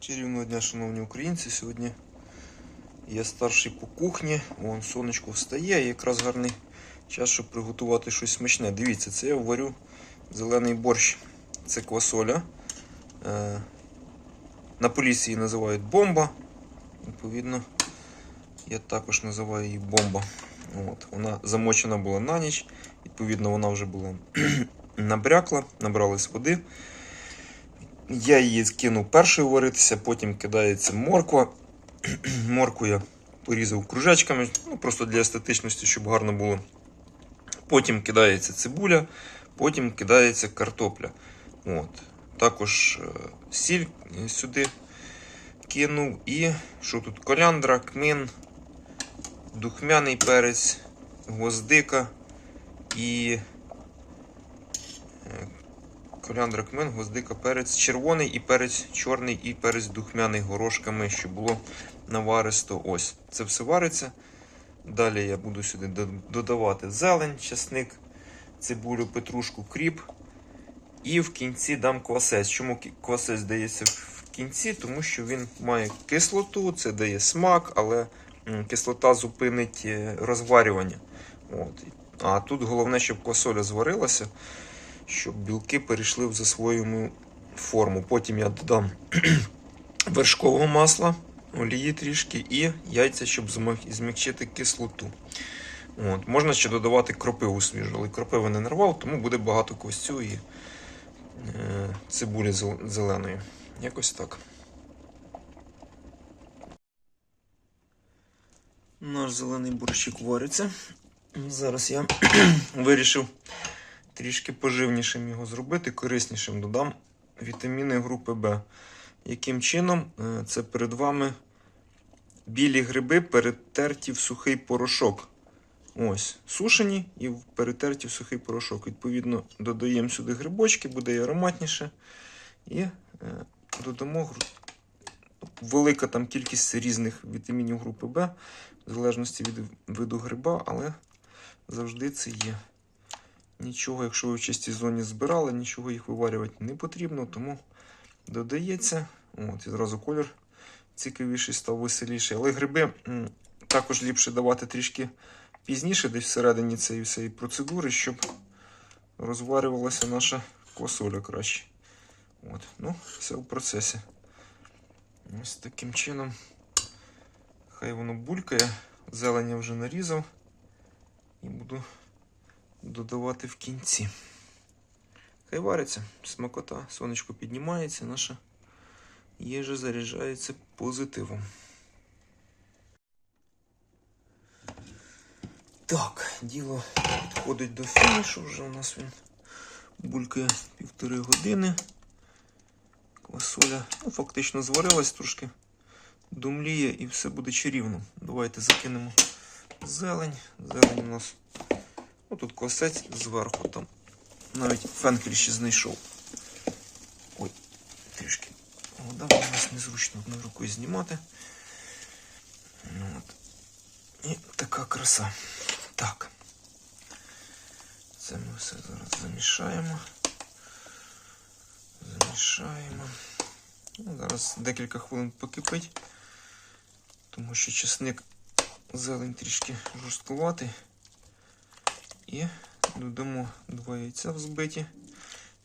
Чарівного дня, шановні українці. Сьогодні я старший по кухні. Вон сонечко встає і якраз гарний час, щоб приготувати щось смачне. Дивіться, це я варю зелений борщ. Це квасоля. Е, На полісі її називають бомба. Відповідно, я також називаю її бомба. От. Вона замочена була на ніч. Відповідно, вона вже була набрякла, набралась води. Я її кинув першою варитися, потім кидається морква. Моркву я порізав кружечками, ну просто для естетичності, щоб гарно було. Потім кидається цибуля, потім кидається картопля. От. Також е, сіль сюди кинув. І що тут? Коляндра, кмин, духмяний перець, гвоздика і Коліандра кмен, гвоздика, перець червоний і перець чорний, і перець духмяний горошками, щоб було наваристо. Ось. Це все вариться. Далі я буду сюди додавати зелень, часник, цибулю, петрушку, кріп. І в кінці дам квасець. Чому квасець дається в кінці? Тому що він має кислоту, це дає смак, але кислота зупинить е, розварювання. От. А тут головне, щоб квасоля зварилася щоб білки перейшли в засвоєну форму. Потім я додам вершкового масла, олії трішки і яйця, щоб змягчити кислоту. От. Можна ще додавати кропиву свіжу, але кропиви не нарвав, тому буде багато костю і е, цибулі зеленої. Якось так. Наш зелений борщик вариться. Зараз я вирішив трішки поживнішим його зробити, кориснішим додам вітаміни групи Б. Яким чином? Е, Це перед вами білі гриби перетерті в сухий порошок. Ось, сушені і перетерті в сухий порошок. Відповідно, додаємо сюди грибочки, буде і ароматніше. І е, додамо велика там кількість різних вітамінів групи Б, в залежності від виду гриба, але завжди це є. Нічого, якщо ви в чистій зоні збирали, нічого їх виварювати не потрібно, тому додається. От, і зразу колір цікавіший став веселіший. Але гриби також ліпше давати трішки пізніше, десь всередині цієї всієї процедури, щоб розварювалася наша квасоля краще. От, ну, все в процесі. Ось таким чином. Хай воно булькає. Зелень я вже нарізав. І буду додавати в кінці. Хай вариться, смакота, сонечко піднімається, наша їжа заряджається позитивом. Так, діло підходить до фінішу. Вже у нас він булькає півтори години. Квасоля ну, фактично зварилась трошки, думліє і все буде чарівно. Давайте закинемо зелень. Зелень у нас Ну, тут косець зверху там. Навіть фенкель ще знайшов. Ой, трішки. Вода у нас незручно одною рукою знімати. Ну, От. І така краса. Так. Це ми все зараз замішаємо. Замішаємо. Ну, зараз декілька хвилин покипить, тому що чесник зелень трішки жорсткуватий. І додамо два яйця взбиті,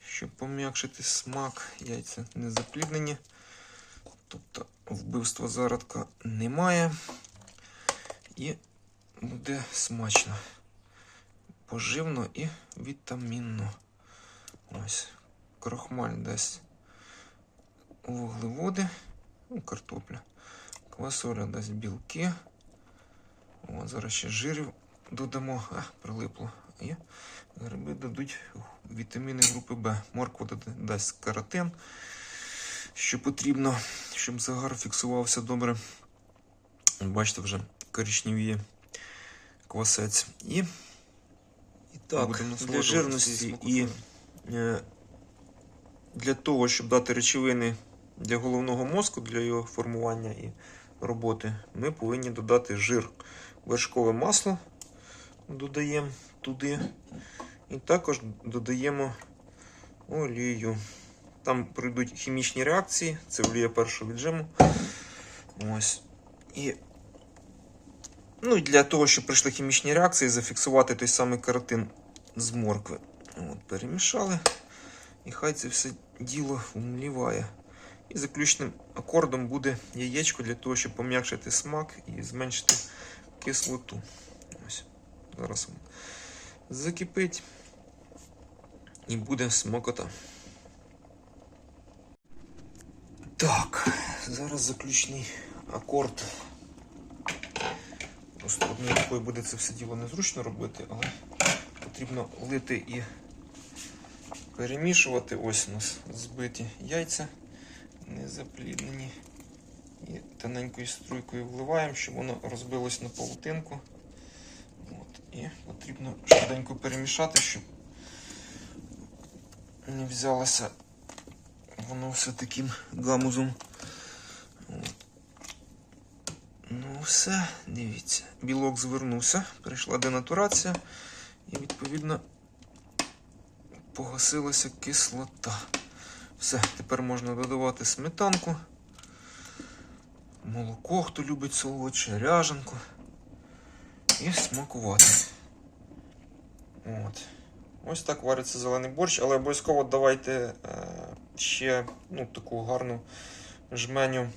щоб пом'якшити смак. Яйця не запліднені. Тобто вбивства зародка немає. І буде смачно, поживно і вітамінно. Ось. Крохмаль дасть вуглеводи, ну, картопля. Квасоля дасть білки. О, зараз ще жирів додамо, а, прилипло. І гриби дадуть вітаміни групи Б. Морква дасть каротин, що потрібно, щоб загар фіксувався добре. Бачите, вже коричневіє квасець. І, і так, для жирності і е, для того, щоб дати речовини для головного мозку, для його формування і роботи, ми повинні додати жир. Вершкове масло додаємо туди. І також додаємо олію. Там пройдуть хімічні реакції, це олія першого віджиму. Ось. І Ну для того, щоб прийшли хімічні реакції, зафіксувати той самий каротин з моркви. От, перемішали. І хай це все діло вмліває. І заключним акордом буде яєчко для того, щоб пом'якшити смак і зменшити кислоту. Зараз закипить і буде смакота. Так, зараз заключний акорд. Просто одною рукою буде це все діло незручно робити, але потрібно лити і перемішувати. Ось у нас збиті яйця, не запліднені. І тоненькою струйкою вливаємо, щоб воно розбилось на павутинку. І потрібно швиденько перемішати, щоб не взялося воно все таким гамузом. Ну, все, дивіться. Білок звернувся, прийшла денатурація, і відповідно погасилася кислота. Все, тепер можна додавати сметанку, молоко, хто любить солодше, ряженку. І смакувати. От. Ось так вариться зелений борщ, але обов'язково давайте е, ще ну, таку гарну жменю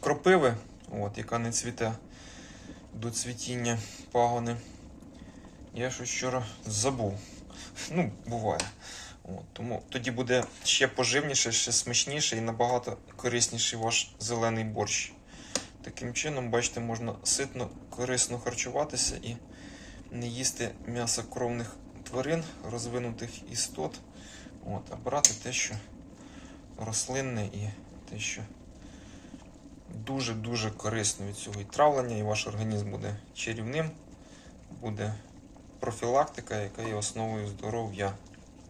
кропиви, от, яка не цвіте до цвітіння пагони. Я щось вчора забув. Ну, буває. От, тому тоді буде ще поживніше, ще смачніше і набагато корисніший ваш зелений борщ. Таким чином, бачите, можна ситно, корисно харчуватися і не їсти м'ясо кровних тварин, розвинутих істот, от, а брати те, що рослинне і те, що дуже-дуже корисно від цього і травлення, і ваш організм буде чарівним, буде профілактика, яка є основою здоров'я,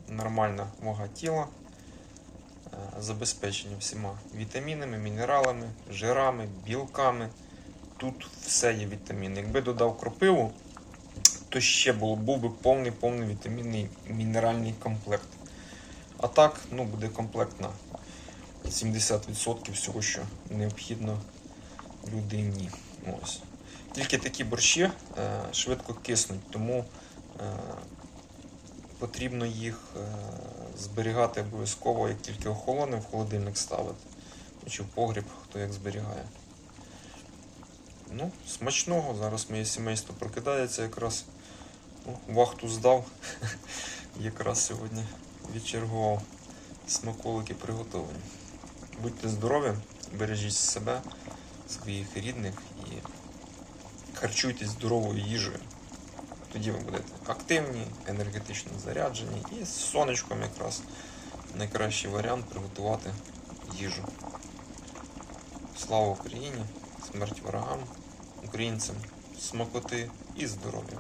нормальна вага тіла, забезпечення всіма вітамінами, мінералами, жирами, білками. Тут все є вітаміни. Якби додав кропиву, то ще було, був би повний повний вітамінний мінеральний комплект. А так, ну, буде комплект на 70% всього, що необхідно людині. Ось. Тільки такі борщі е, швидко киснуть, тому е, потрібно їх е, зберігати обов'язково, як тільки охолоне, в холодильник ставити. Чи в погріб, хто як зберігає. Ну, смачного. Зараз моє сімейство прокидається якраз. Ну, вахту здав. Якраз сьогодні відчергував смаколики приготовані. Будьте здорові, бережіть себе, своїх рідних і харчуйтесь здоровою їжею. Тоді ви будете активні, енергетично заряджені і з сонечком якраз найкращий варіант приготувати їжу. Слава Україні! Смерть ворогам, українцям, смакоти і здоров'я!